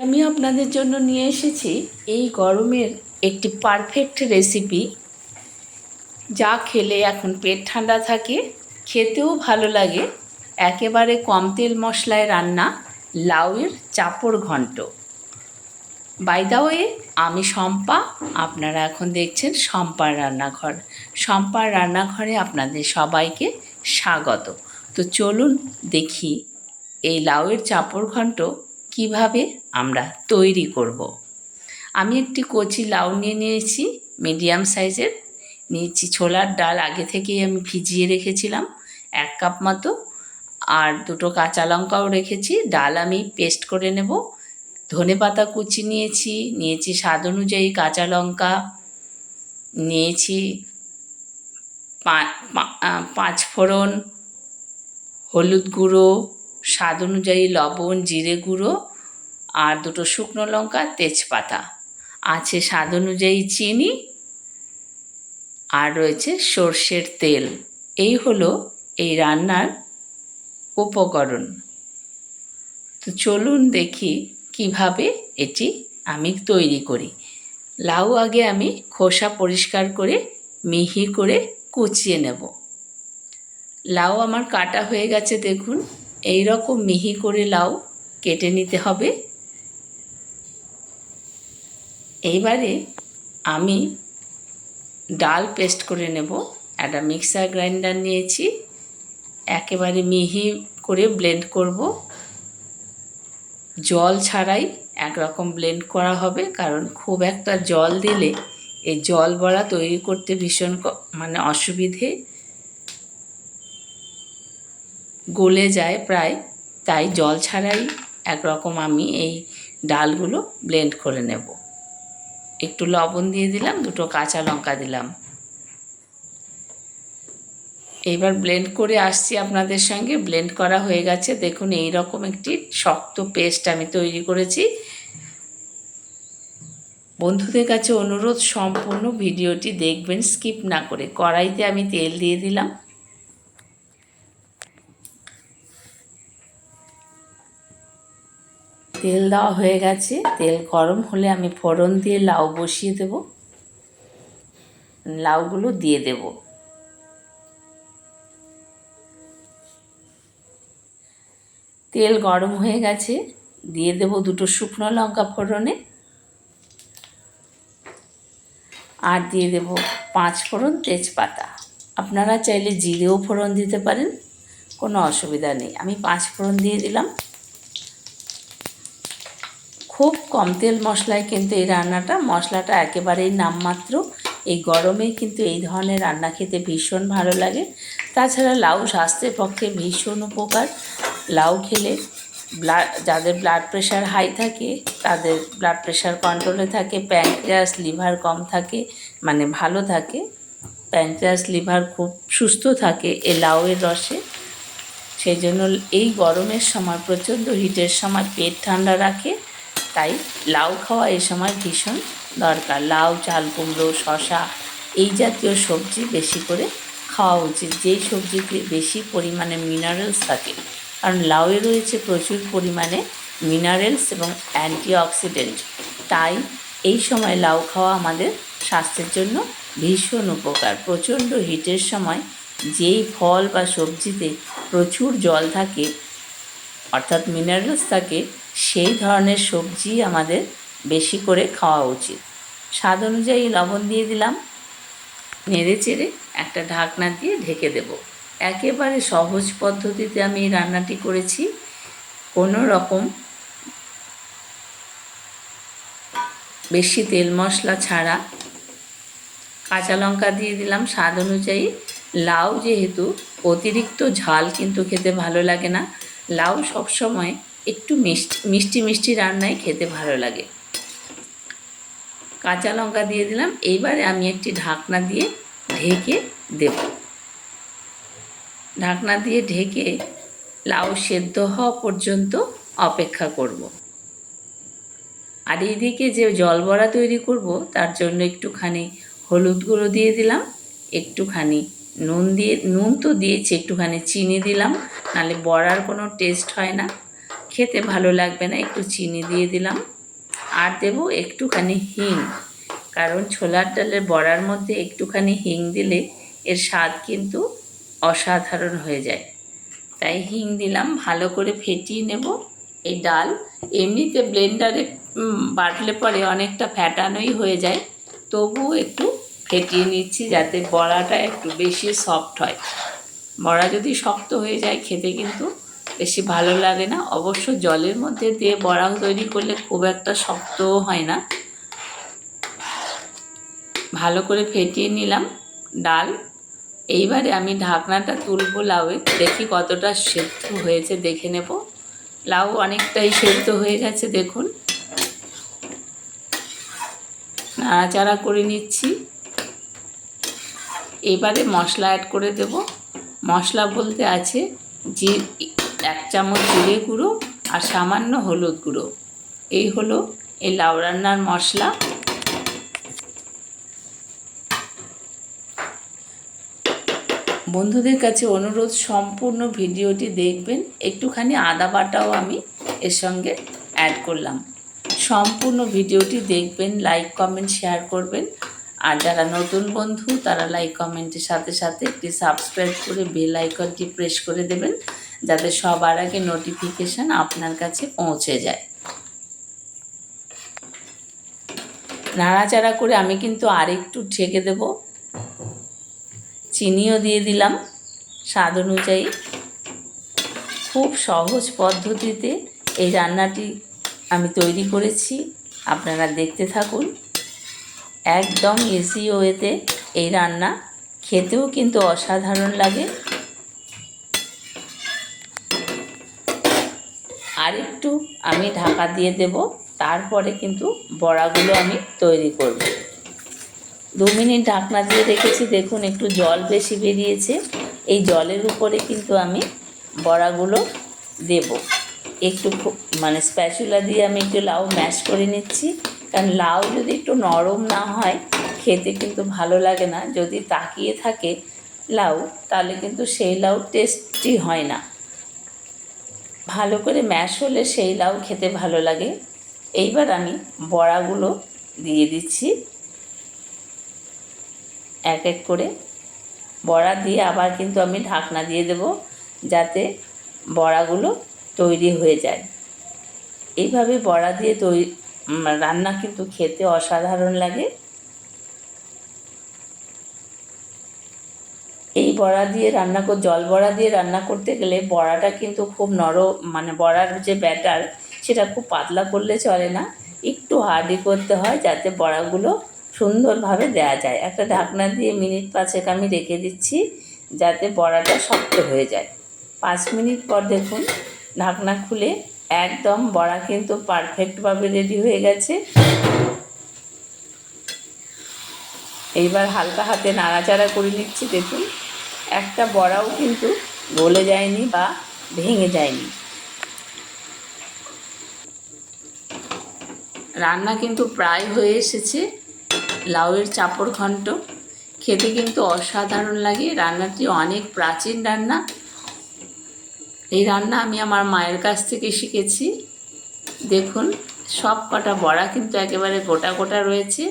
আমি আপনাদের জন্য নিয়ে এসেছি এই গরমের একটি পারফেক্ট রেসিপি যা খেলে এখন পেট ঠান্ডা থাকে, খেতেও ভালো লাগে। একেবারে কম তেল মশলায় রান্না, লাউয়ের চাপড় ঘন্ট। বাই দা ওয়ে আমি শম্পা, আপনারা এখন দেখছেন শম্পার রান্নাঘর। শম্পার রান্নাঘরে আপনাদের সবাইকে স্বাগত। তো চলুন দেখি এই লাউয়ের চাপড় ঘন্ট কীভাবে আমরা তৈরি করব। আমি একটি কচি লাউ নিয়ে নিয়েছি মিডিয়াম সাইজের নিয়েছি ছোলার ডাল, আগে থেকেই আমি ভিজিয়ে রেখেছিলাম, এক কাপ মতো। আর দুটো কাঁচা লঙ্কাও রেখেছি, ডাল আমি পেস্ট করে নেব। ধনে পাতা কুচি নিয়েছি নিয়েছি স্বাদ অনুযায়ী কাঁচা লঙ্কা। নিয়েছি পাঁচ ফোড়ন, হলুদ গুঁড়ো, স্বাদ অনুযায়ী লবণ, জিরে গুঁড়ো। আর দুটো শুকনো লঙ্কা, তেজপাতা। আছে স্বাদ অনুযায়ী চিনি আর রয়েছে সর্ষের তেল। এই হলো এই রান্নার উপকরণ। তো চলুন দেখি কীভাবে এটি আমি তৈরি করি। লাউ আগে আমি খোসা পরিষ্কার করে মিহি করে কুচিয়ে নেব। লাউ আমার কাটা হয়ে গেছে, দেখুন। এই রকম মিহি করে লাউ কেটে নিতে হবে। এইবারে আমি ডাল পেস্ট করে নেব, একটা মিক্সার গ্রাইন্ডার নিয়েছি, একেবারে মিহি করে ব্লেন্ড করব। জল ছাড়াই একরকম ব্লেন্ড করা হবে, কারণ খুব একটা জল দিলে এই জল বড়া তৈরি করতে ভীষণ মানে অসুবিধে গলে যায় প্রায়, তাই জল ছাড়াই একরকম আমি এই ডালগুলো ব্লেন্ড করে নেব। একটু লবণ দিয়ে দিলাম, দুটো কাঁচা লঙ্কা দিলাম। এবার ব্লেন্ড করে আসছি আপনাদের সঙ্গে। ব্লেন্ড করা হয়ে গেছে। দেখুন এই রকম একটি শক্ত পেস্ট আমি তৈরি করেছি। বন্ধুদের কাছে অনুরোধ, সম্পূর্ণ ভিডিওটি দেখবেন স্কিপ না করে। কড়াইতে আমি তেল দিয়ে দিলাম। তেল দেওয়া হয়ে গেছে। তেল গরম হলে আমি ফোড়ন দিয়ে লাউ বসিয়ে দেব। লাউগুলো দিয়ে দেব। তেল গরম হয়ে গেছে। দিয়ে দেব দুটো শুকনো লঙ্কা ফোড়নে। আর দিয়ে দেব পাঁচ ফোড়ন তেজপাতা। আপনারা চাইলে জিরেও ফোড়ন দিতে পারেন। কোনো অসুবিধা নেই। আমি পাঁচ ফোড়ন দিয়ে দিলাম খুব কম তেল মশলায় কিন্তু এই রান্নাটা, মশলাটা একেবারেই নামমাত্র। এই গরমে কিন্তু এই ধরনের রান্না খেতে ভীষণ ভালো লাগে। তাছাড়া লাউ স্বাস্থ্যের পক্ষে ভীষণ উপকার। লাউ খেলে ব্লাড যাদের ব্লাড প্রেশার হাই থাকে, তাদের ব্লাড প্রেশার কন্ট্রোলে থাকে প্যাঙ্ক্রিয়াস লিভার কম থাকে মানে ভালো থাকে। প্যাঙ্ক্রিয়াস লিভার খুব সুস্থ থাকে এই লাউয়ের রসে। সেই জন্য এই গরমের সময় প্রচণ্ড হিটের সময় পেট ঠান্ডা রাখে। তাই লাউ খাওয়া এই সময় ভীষণ দরকার। লাউ, চাল কুমড়ো শশা এই জাতীয় সবজি বেশি করে খাওয়া উচিত। যেই সবজিতে বেশি পরিমাণে মিনারেলস থাকে, কারণ লাউয়ে রয়েছে প্রচুর পরিমাণে মিনারেলস এবং অ্যান্টিঅক্সিডেন্ট তাই এই সময় লাউ খাওয়া আমাদের স্বাস্থ্যের জন্য ভীষণ উপকার। প্রচণ্ড হিটের সময় যেই ফল বা সবজিতে প্রচুর জল থাকে, অর্থাৎ মিনারেলস থাকে সেই ধরনের সবজি আমাদের বেশি করে খাওয়া উচিত। স্বাদ অনুযায়ী লবণ দিয়ে দিলাম। নেড়ে চেড়ে একটা ঢাকনা দিয়ে ঢেকে দেব। একেবারে সহজ পদ্ধতিতে আমি রান্নাটি করেছি। কোনো রকম বেশি তেল মশলা ছাড়া কাঁচা লঙ্কা দিয়ে দিলাম। স্বাদ অনুযায়ী লাউ যেহেতু অতিরিক্ত ঝাল কিন্তু খেতে ভালো লাগে না। লাউ সবসময় একটু মিষ্টি মিষ্টি মিষ্টি রান্নায় খেতে ভালো লাগে। কাঁচা লঙ্কা দিয়ে দিলাম, এইবারে আমি একটি ঢাকনা দিয়ে ঢেকে দেব। ঢাকনা দিয়ে ঢেকে লাউ সেদ্ধ হওয়া পর্যন্ত অপেক্ষা করব। আর এইদিকে যে জল বড়া তৈরি করব, তার জন্য একটুখানি হলুদ গুঁড়ো দিয়ে দিলাম, একটুখানি নুন দিয়ে, নুন তো দিয়েছি, একটুখানি চিনি দিলাম নাহলে বড়ার কোনো টেস্ট হয় না। খেতে ভালো লাগবে না, একটু চিনি দিয়ে দিলাম। আর দেব একটুখানি হিং, কারণ ছোলার ডালের বড়ার মধ্যে একটুখানি হিং দিলে এর স্বাদ কিন্তু অসাধারণ হয়ে যায়। তাই হিং দিলাম, ভালো করে ফেটিয়ে নেব এই ডাল। এমনিতে ব্লেন্ডারে বাটলে পরে অনেকটা ফ্যাটানোই হয়ে যায়, তবুও একটু ফেটিয়ে নিচ্ছি যাতে বড়াটা একটু বেশি সফট হয়। বড়া যদি শক্ত হয়ে যায়, খেতে কিন্তু বেশি ভালো লাগে না। অবশ্য জলের মধ্যে দিয়ে বড়া তৈরি করলে খুব একটা শক্তও হয় না। ভালো করে ফেটিয়ে নিলাম ডাল। এইবারে আমি ঢাকনাটা তুলবো লাউয়ে। দেখি কতটা সেদ্ধ হয়েছে, দেখে নেব। লাউ অনেকটাই সেদ্ধ হয়ে গেছে, দেখুন। নাড়াচাড়া করে নিচ্ছি। এবারে মশলা অ্যাড করে দেব। মশলা বলতে আছে জি এক চামচ জিরে গুঁড়ো আর সামান্য হলুদ গুঁড়ো। এই হলো এই লাউ রান্নার মশলা। বন্ধুদের কাছে অনুরোধ, সম্পূর্ণ ভিডিওটি দেখবেন। একটুখানি আদা বাটাও আমি এর সঙ্গে অ্যাড করলাম। সম্পূর্ণ ভিডিওটি দেখবেন লাইক কমেন্ট শেয়ার করবেন। আর যারা নতুন বন্ধু, তারা লাইক কমেন্টের সাথে সাথে একটি সাবস্ক্রাইব করে বেল আইকনটি প্রেস করে দেবেন। যাতে সবার আগে নোটিফিকেশান আপনার কাছে পৌঁছে যায়। নাড়াচাড়া করে আমি কিন্তু আরেকটু ঢেকে দেব। চিনিও দিয়ে দিলাম স্বাদ অনুযায়ী। খুব সহজ পদ্ধতিতে এই রান্নাটি আমি তৈরি করেছি, আপনারা দেখতে থাকুন। একদম ইজি ওয়েতে এই রান্না খেতেও কিন্তু অসাধারণ লাগে আর একটু আমি ঢাকা দিয়ে দেব, তারপরে কিন্তু বড়াগুলো আমি তৈরি করব। দু মিনিট ঢাকনা দিয়ে রেখেছি, দেখুন একটু জল বেশি বেরিয়েছে। এই জলের উপরে কিন্তু আমি বড়াগুলো দেব। একটু মানে স্প্যাচুলা দিয়ে আমি একটু লাউ ম্যাশ করে নিচ্ছি। কারণ লাউ যদি একটু নরম না হয়, খেতে কিন্তু ভালো লাগে না। যদি তাকিয়ে থাকে লাউ, তাহলে কিন্তু সেই লাউ টেস্টি হয় না। ভালো করে ম্যাশ হলে সেই লাউ খেতে ভালো লাগে। এইবার আমি বড়াগুলো দিয়ে দিচ্ছি। এক এক করে। বড়া দিয়ে আবার কিন্তু আমি ঢাকনা দিয়ে দেব যাতে বড়াগুলো তৈরি হয়ে যায়। এইভাবে বড়া দিয়ে তৈরি রান্না কিন্তু খেতে অসাধারণ লাগে এই বড়া দিয়ে রান্না কর জল বড়া দিয়ে রান্না করতে গেলে বড়াটা কিন্তু খুব নরম মানে বড়ার যে ব্যাটার, সেটা খুব পাতলা করলে চলে না। একটু হার্ডি করতে হয় যাতে বড়াগুলো সুন্দরভাবে দেয়া যায়। একটা ঢাকনা দিয়ে মিনিট পাঁচেক আমি রেখে দিচ্ছি যাতে বড়াটা শক্ত হয়ে যায়। পাঁচ মিনিট পর দেখুন, ঢাকনা খুলে একদম বড়া কিন্তু পারফেক্টভাবে রেডি হয়ে গেছে। এইবার হালকা হাতে নাড়াচাড়া করে নিচ্ছি, দেখুন। একটা বড়াও কিন্তু গলে যায়নি বা ভেঙে যায়নি। রান্না কিন্তু প্রায় হয়ে এসেছে। লাউয়ের চাপড় ঘন্ট। খেতে কিন্তু অসাধারণ লাগে। রান্নাটি অনেক প্রাচীন রান্না। এই রান্না আমি আমার মায়ের কাছ থেকে শিখেছি। দেখুন সব কটা বড়া কিন্তু একেবারে গোটা গোটা রয়েছে।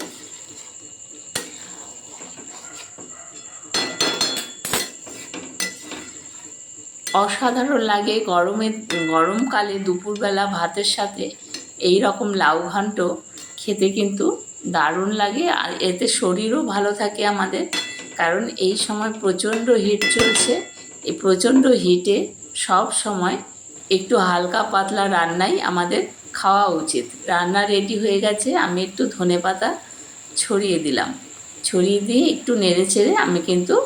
অসাধারণ লাগে গরমে, গরমকালে দুপুরবেলা ভাতের সাথে এই রকম লাউ ঘন্ট খেতে কিন্তু দারুণ লাগে। আর এতে শরীরও ভালো থাকে আমাদের। কারণ এই সময় প্রচণ্ড হিট চলছে। এই প্রচণ্ড হিটে সব সময় একটু হালকা পাতলা রান্নাই আমাদের খাওয়া উচিত। রান্না রেডি হয়ে গেছে, আমি একটু ধনে পাতা ছড়িয়ে দিলাম। ছড়িয়ে দিয়ে একটু নেড়ে চেড়ে আমি কিন্তু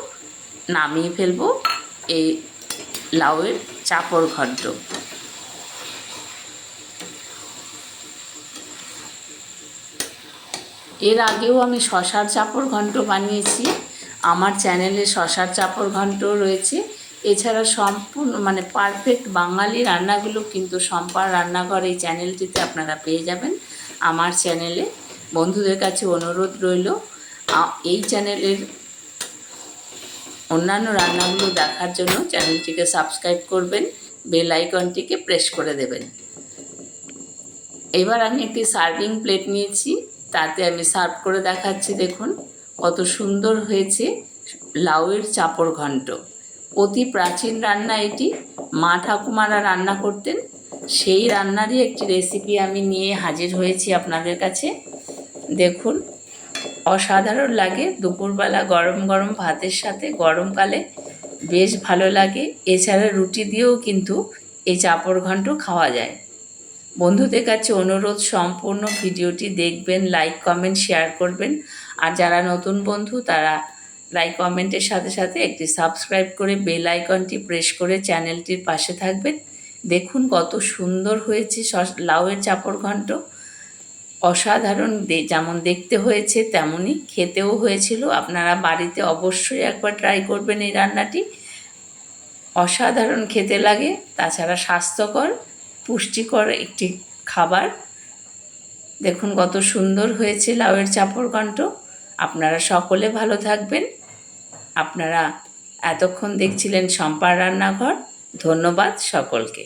নামিয়ে ফেলব। এই লাউয়ের চাপড় ঘন্ট। এর আগেও আমি শশার চাপড় ঘন্ট বানিয়েছি। আমার চ্যানেলে শশার চাপড় ঘন্ট রয়েছে। এছাড়া সম্পূর্ণ মানে পারফেক্ট বাঙালি রান্নাগুলো কিন্তু সম্পার রান্নাঘর এই চ্যানেলটিতে আপনারা পেয়ে যাবেন। আমার চ্যানেলে বন্ধুদের কাছে অনুরোধ রইল এই চ্যানেলের অন্যান্য রান্নাগুলো দেখার জন্য চ্যানেলটিকে সাবস্ক্রাইব করবেন, বেল আইকনটিকে প্রেস করে দেবেন। এবার আমি একটি সার্ভিং প্লেট নিয়েছি, তাতে আমি সার্ভ করে দেখাচ্ছি, দেখুন কত সুন্দর হয়েছে লাউয়ের চাপড় ঘন্ট। অতি প্রাচীন রান্না এটি, মা ঠাকুমারা রান্না করতেন, সেই রান্নারই একটি রেসিপি আমি নিয়ে হাজির হয়েছি আপনাদের কাছে। দেখুন অসাধারণ লাগে। দুপুরবেলা গরম গরম ভাতের সাথে গরমকালে বেশ ভালো লাগে। এছাড়া রুটি দিয়েও কিন্তু এই চাপড় ঘন্ট খাওয়া যায়। বন্ধুদের কাছে অনুরোধ, সম্পূর্ণ ভিডিওটি দেখবেন লাইক কমেন্ট শেয়ার করবেন। আর যারা নতুন বন্ধু, তারা লাইক কমেন্টের সাথে সাথে একটি সাবস্ক্রাইব করে বেল আইকনটি প্রেস করে চ্যানেলটির পাশে থাকবেন। দেখুন কত সুন্দর হয়েছে লাউয়ের চাপড় ঘন্ট অসাধারণ যেমন দেখতে হয়েছে তেমনই খেতেও হয়েছিল। আপনারা বাড়িতে অবশ্যই একবার ট্রাই করবেন এই রান্নাটি। অসাধারণ খেতে লাগে, তাছাড়া স্বাস্থ্যকর, পুষ্টিকর একটি খাবার। দেখুন কত সুন্দর হয়েছে লাউয়ের চাপড় ঘন্ট। আপনারা সকলে ভালো থাকবেন। আপনারা এতক্ষণ দেখছিলেন শম্পার রান্নাঘর। ধন্যবাদ সকলকে।